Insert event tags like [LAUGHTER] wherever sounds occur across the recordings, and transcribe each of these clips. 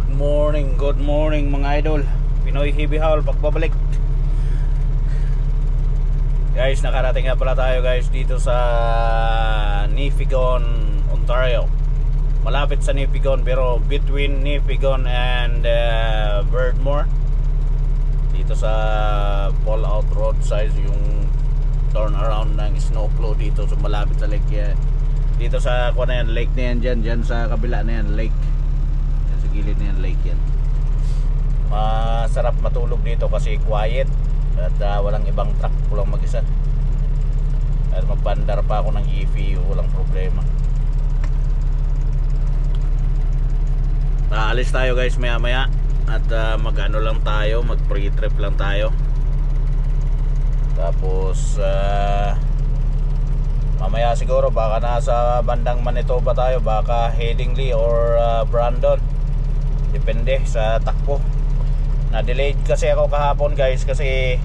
Good morning, good morning mga idol. Pinoy Heavy Haul pagbabalik. Guys, nakarating na pala tayo guys dito sa Nipigon, Ontario. Malapit sa Nipigon pero between Nipigon and uh, Birdmore Dito sa Fallout Roadside yung turn around ng snowflow dito sa malapit sa lake yan. Dito sa kuha na yan, lake na yan dyan, dyan sa kabila na yan, lake gilid na yan, lake yan. Masarap matulog dito kasi quiet at ah, walang ibang truck ko lang mag-isa. At magpandar pa ako ng EVU walang problema. Aalis tayo guys maya maya at ah, mag-ano lang tayo mag pre-trip lang tayo. Tapos ah, mamaya siguro baka nasa bandang Manitoba tayo baka Headingley or ah, Brandon depende sa takbo. Na-delayed kasi ako kahapon guys kasi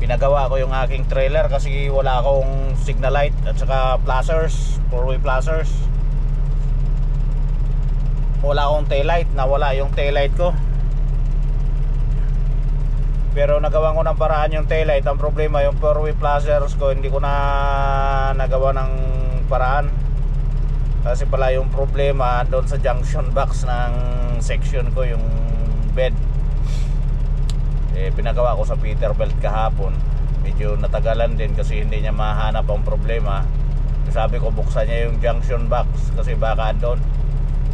pinagawa ko yung aking trailer kasi wala akong signal light at saka flashers, four way flashers. Wala akong tail light, nawala yung tail light ko. Pero nagawa ko ng paraan yung tail light. Ang problema yung four way flashers ko hindi ko na nagawa ng paraan kasi pala yung problema doon sa junction box ng section ko yung bed. Eh, pinagawa ko sa Peterbilt kahapon. Medyo natagalan din kasi hindi niya mahanap ang problema. Sabi ko buksan niya yung junction box kasi baka doon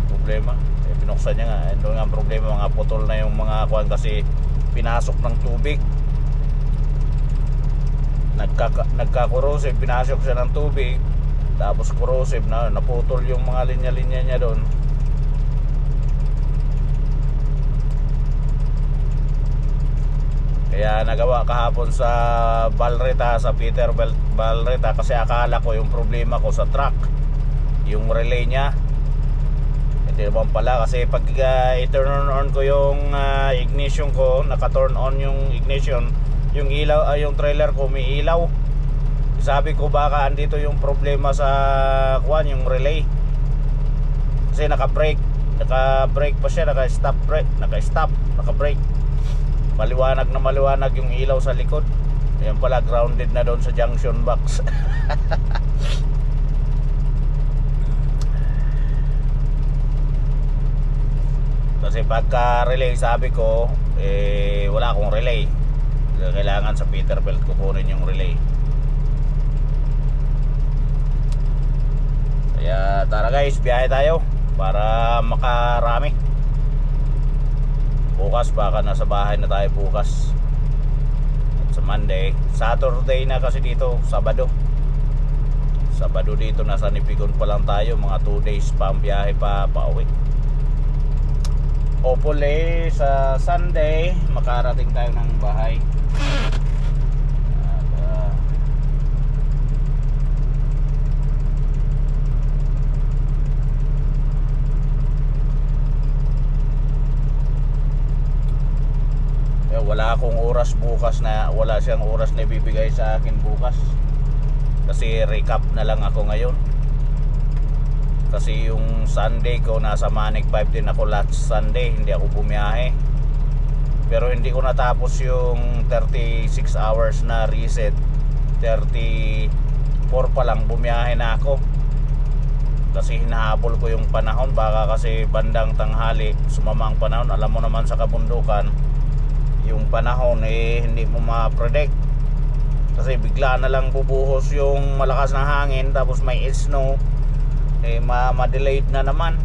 problema. Eh, pinuksan niya nga. Eh, doon ang problema. Mga putol na yung mga kuwan kasi pinasok ng tubig. Nagkaka, nagka-corrosive pinasok siya ng tubig tapos corrosive na naputol yung mga linya-linya niya doon Kaya nagawa kahapon sa Balreta, sa Peterbilt Balreta kasi akala ko yung problema ko sa truck, yung relay niya. Hindi naman pala kasi pag uh, i-turn on ko yung uh, ignition ko, naka-turn on yung ignition, yung ilaw, uh, yung trailer ko may ilaw. Sabi ko baka andito yung problema sa kwan, yung relay. Kasi naka-brake, naka-brake pa siya, naka-stop brake, naka-stop, naka-brake. Maliwanag na maliwanag yung ilaw sa likod. Yan pala grounded na doon sa junction box. [LAUGHS] Kasi pagka relay sabi ko eh wala akong relay. Kailangan sa Peterbilt kukunin yung relay kaya tara guys biyahe tayo para makarami. Bukas baka nasa bahay na tayo bukas. At sa Monday Saturday na kasi dito Sabado. Sabado dito nasa Nipigon pa lang tayo. Mga 2 days pa ang biyahe pa pauwi. Hopefully sa Sunday makarating tayo ng bahay at uh, Eh, wala akong oras bukas na wala siyang oras na ibibigay sa akin bukas. Kasi recap na lang ako ngayon. Kasi yung Sunday ko nasa Manic 5 din ako last Sunday hindi ako bumiyahe. Pero hindi ko natapos yung 36 hours na reset. 34 pa lang bumiyahe na ako. Kasi hinahabol ko yung panahon. Baka kasi bandang tanghali sumama ang panahon. Alam mo naman sa kabundukan yung panahon eh hindi mo ma-predict. Kasi bigla na lang bubuhos yung malakas na hangin tapos may snow eh ma- ma-delayed na naman.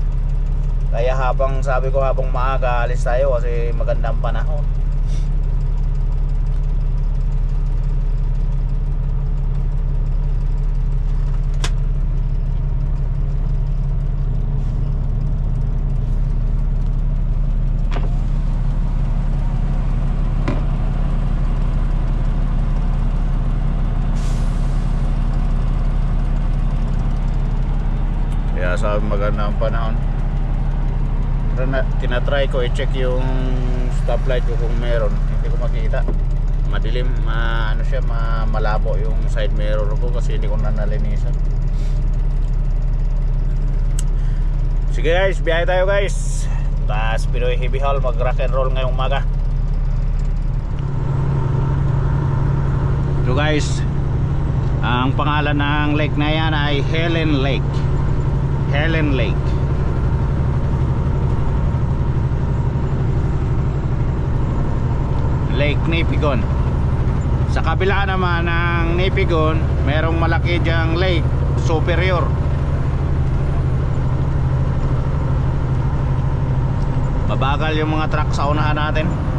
Kaya habang sabi ko habang maaga alis tayo kasi magandang panahon Kaya sabi maganda ang panahon. Tina- Tinatry ko i-check yung stoplight ko kung meron. Hindi ko makita. Madilim, ma, ano siya, ma, malabo yung side mirror ko kasi hindi ko na nalinisan. Sige guys, biyahe tayo guys. Tapos Pinoy Heavy Haul mag rock and roll ngayong umaga. So guys, ang pangalan ng lake na yan ay Helen Lake. Helen Lake. Lake Nipigon. Sa kabila naman ng Nipigon, merong malaki diyang lake, Superior. Mabagal yung mga truck sa unahan natin.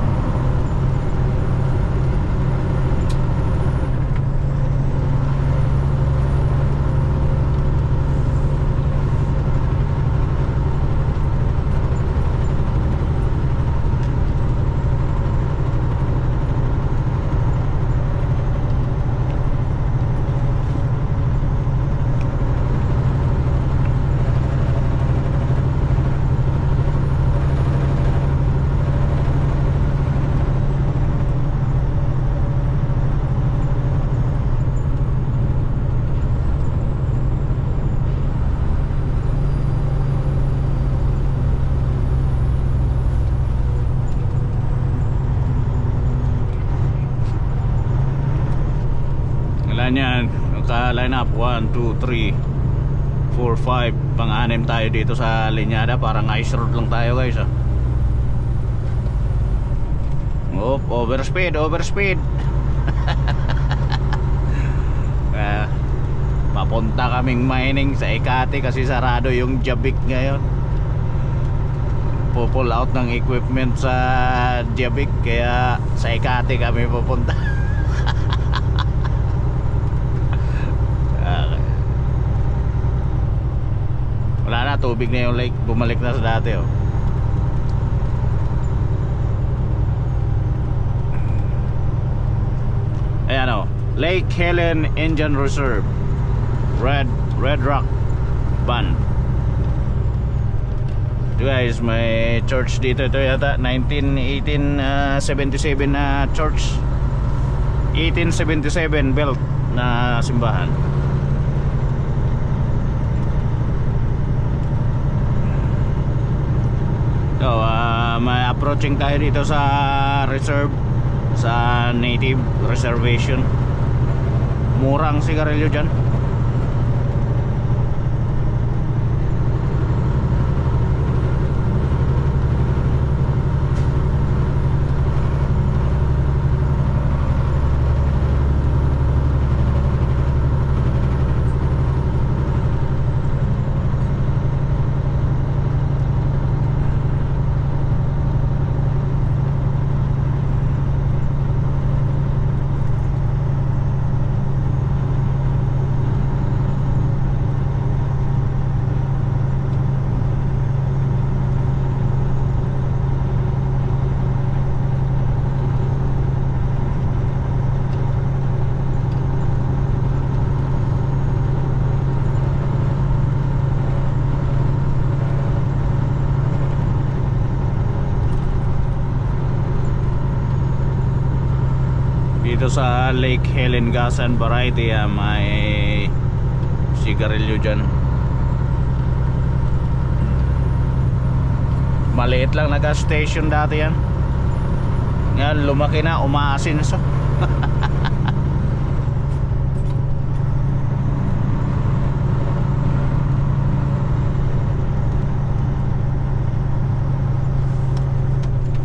Wala niyan. Naka-line up 1, 2, 3, 4, 5. Pang-anim tayo dito sa linyada. Parang ice road lang tayo guys. Ah. Op, overspeed, overspeed. Kaya, [LAUGHS] papunta kaming mining sa Ekate kasi sarado yung Jabik ngayon. Pupull out ng equipment sa Jabik kaya sa Ekate kami pupunta. [LAUGHS] Okay. Wala na, tubig na yung lake. Bumalik na sa dati oh. Ayan oh. Lake Helen Indian Reserve. Red Red Rock Band. Ito guys, may church dito. Ito yata 19, 1877 na church. 1877 built na simbahan. So, ah, may approaching tayo dito sa reserve sa native reservation. Murang sigarilyo dyan. Dito sa Lake Helen Gas and Variety ah, may sigarilyo dyan. Maliit lang na gas station dati yan. Ngayon lumaki na, umaasin sa. [LAUGHS]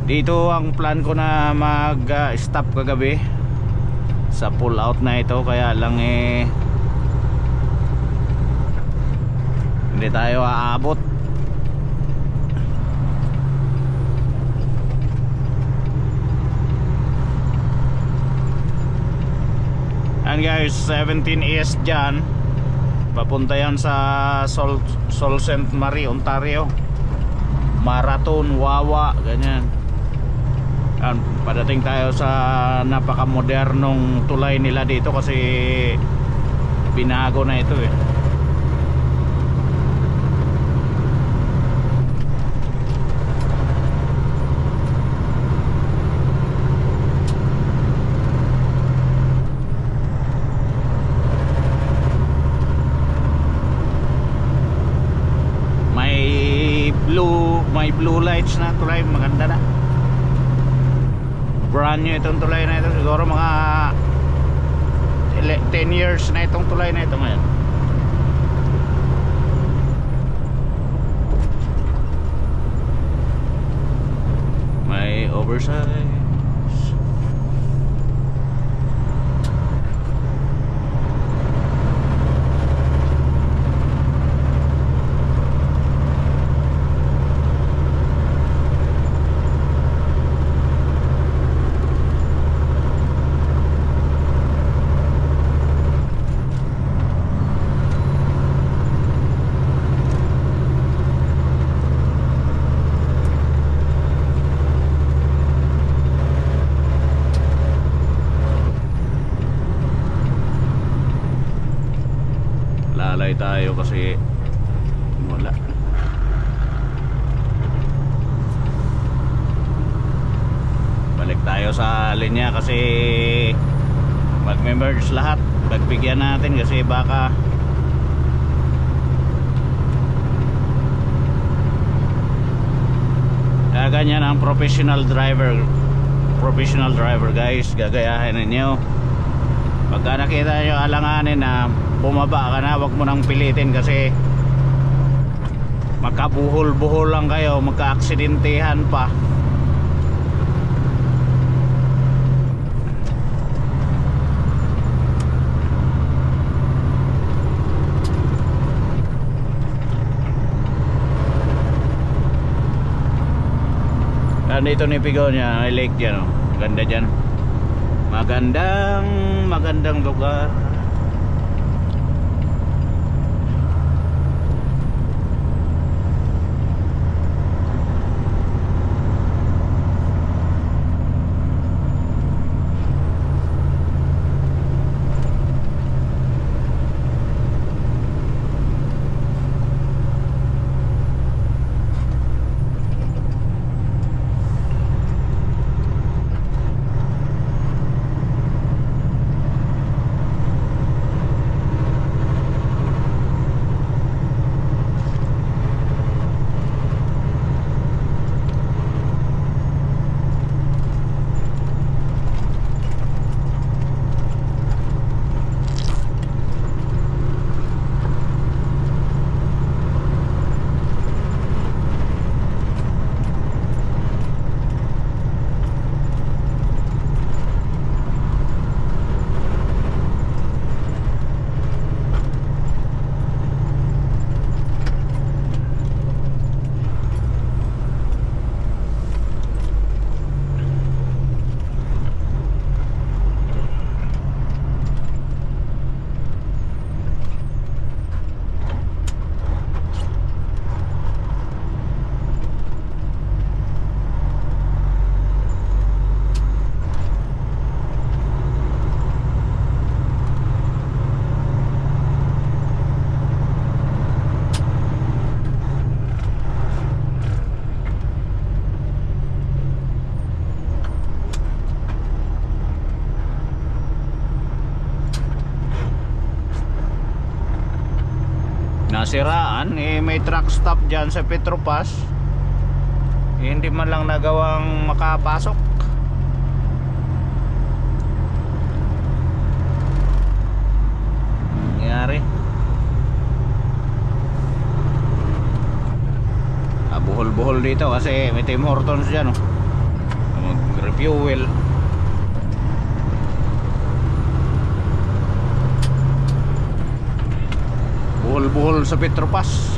Dito ang plan ko na mag-stop kagabi sa pull out na ito kaya lang eh hindi tayo aabot. And guys 17 East dyan. Papunta yan sa Sol, Sol Saint Marie, Ontario. Marathon, Wawa ganyan Yan, padating tayo sa napakamodernong tulay nila dito kasi binago na ito eh. May blue may blue lights na tulay maganda na brand new itong tulay na ito. Siguro mga ele- 10 years na itong tulay na ito ngayon. May oversize lalay tayo kasi wala. Balik tayo sa linya kasi magme-merge lahat. Pagbigyan natin kasi baka ganyan ang professional driver professional driver guys. Gagayahin ninyo. Pagka nakita nyo alanganin na bumaba ka na wag mo nang pilitin kasi magkabuhol-buhol lang kayo magka-aksidentihan pa Nandito ni Pigonia, may lake dyan oh. Ganda dyan. Magandang, magandang lugar. Nasiraan eh may truck stop dyan sa Petropas. Eh, hindi man lang nagawang makapasok. Nangyari? Ah, buhol-buhol dito kasi may Tim Hortons dyan oh. mag-refuel buhol-buhol sa Petropas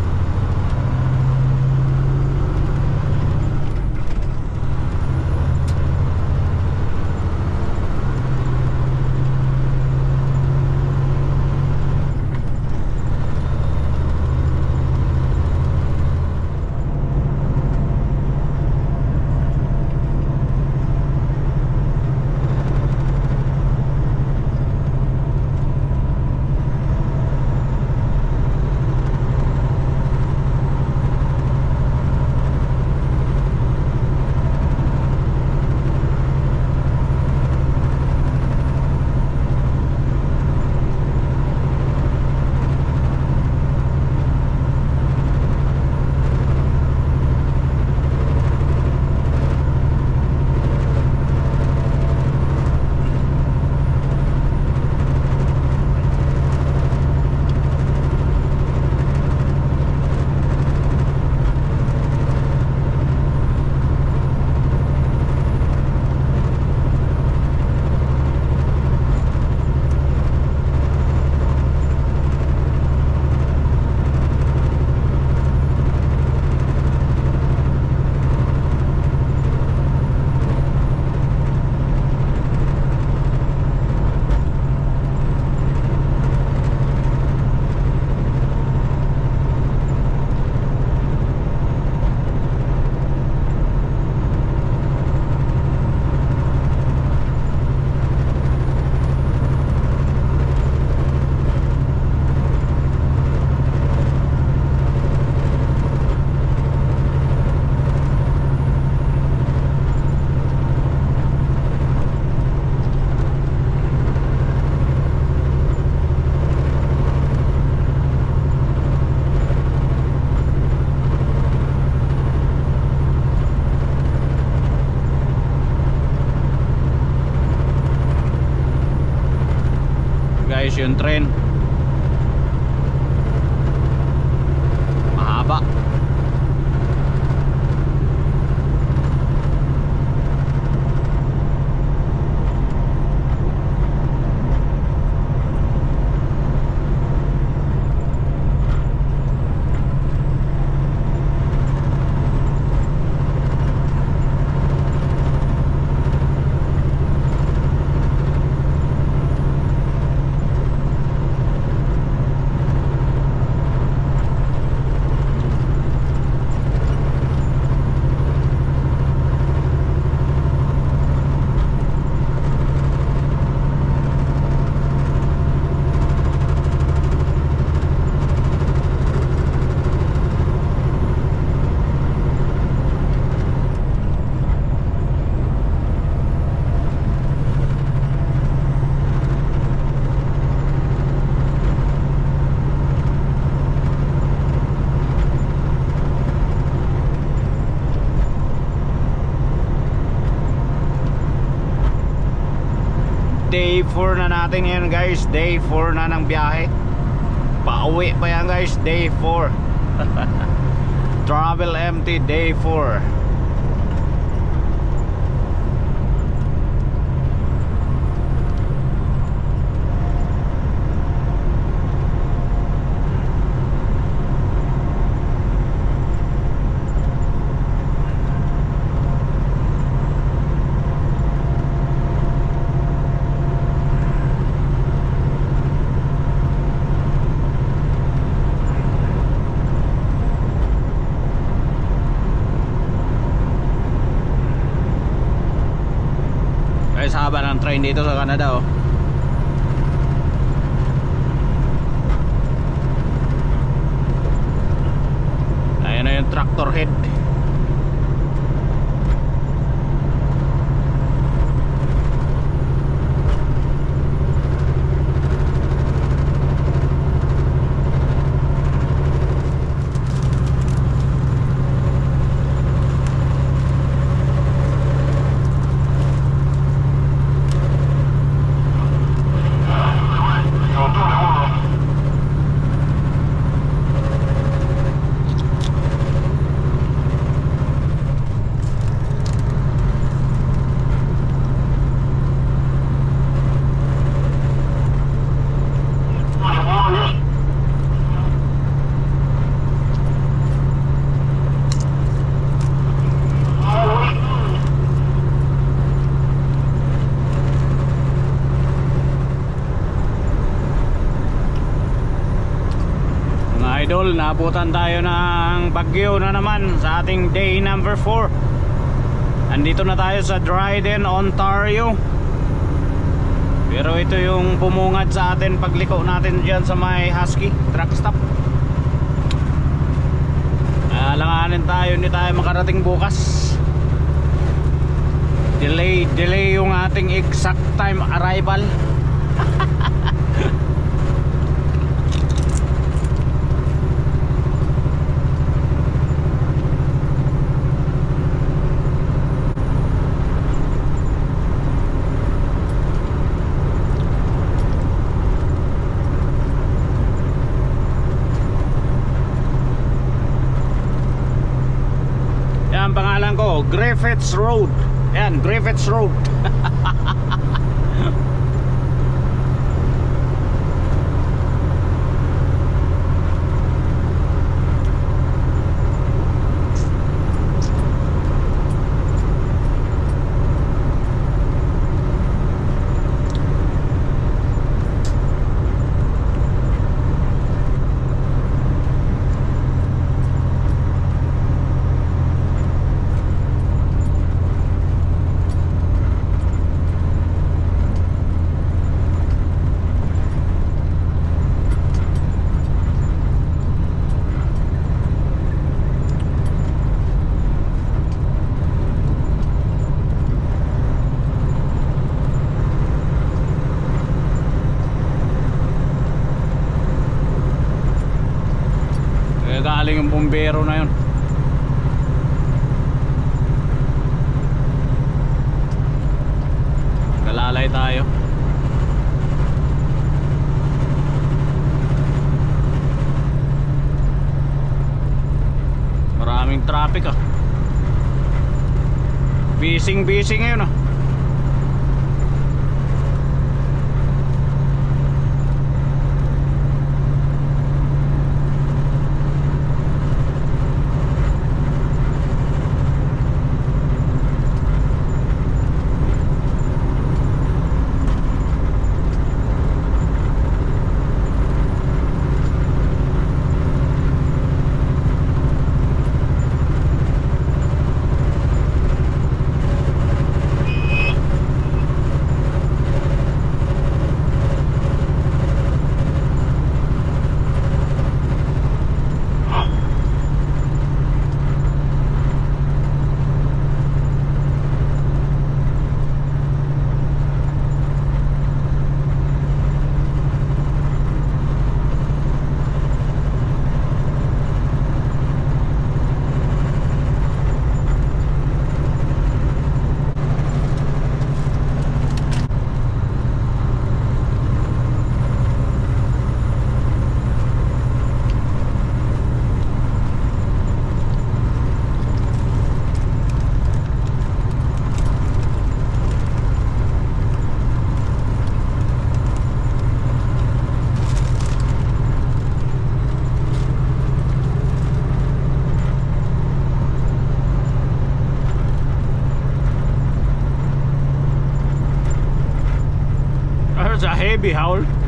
Asian train 4 na natin ngayon guys. Day 4 na ng biyahe. Pauwi pa yan guys. Day 4 [LAUGHS] Travel empty Day 4 Guys haba ng train dito sa Canada oh Ayan na yung tractor head Mga idol, naabutan tayo ng bagyo na naman sa ating day number 4 Andito na tayo sa Dryden, Ontario. Pero ito yung pumungad sa atin pagliko natin dyan sa may Husky truck stop. Alanganin tayo, hindi tayo makarating bukas. Delay, delay yung ating exact time arrival Yan pangalan ko, Griffiths Road. Yan, Griffiths Road. [LAUGHS] bombero na yun. Kalalay tayo. Maraming traffic ah. Bising bising ngayon ah. Be how old?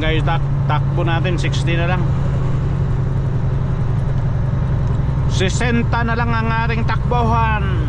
Guys, tak takbo natin 60 na lang. 60 na lang ang ating takbohan.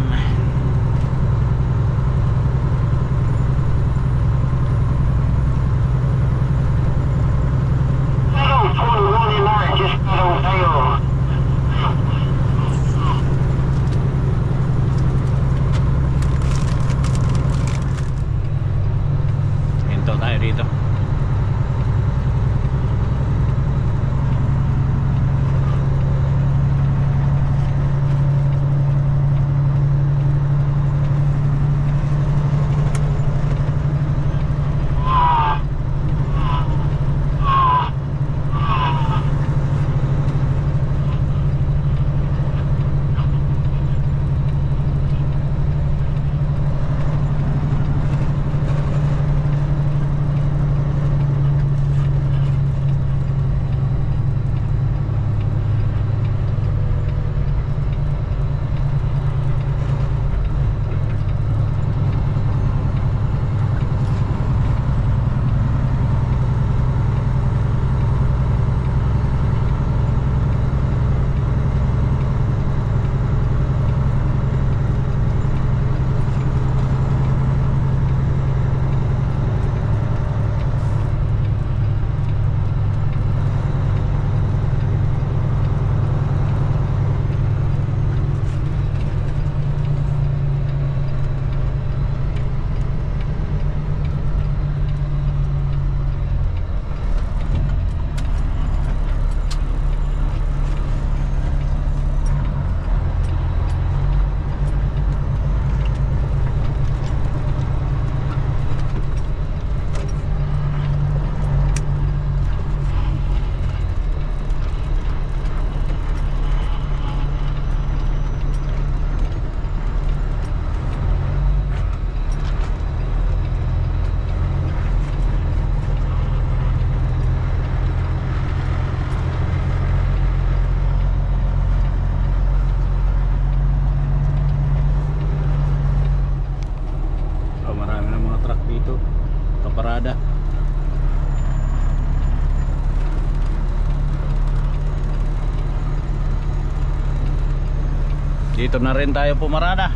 Dito na rin tayo pumarada.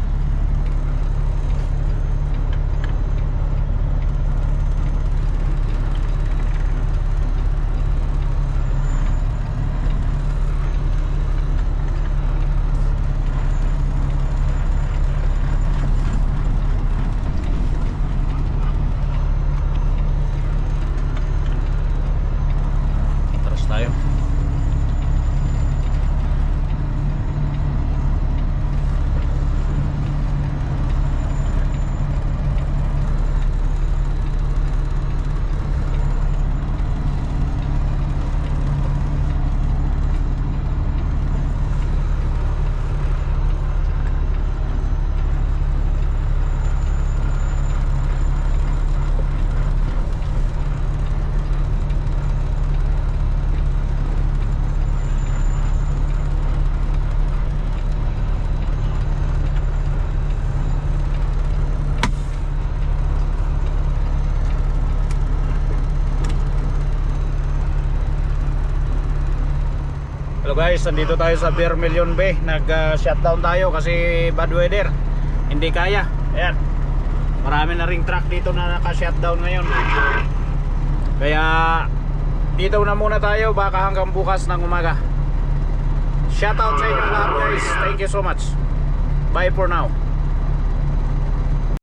Atras tayo. Guys, nandito tayo sa Vermilion Bay. Nag-shutdown tayo kasi bad weather. Hindi kaya. Ayan. Marami na ring truck dito na naka-shutdown ngayon. Kaya dito na muna tayo baka hanggang bukas ng umaga. Shoutout sa inyo lahat guys. Thank you so much. Bye for now.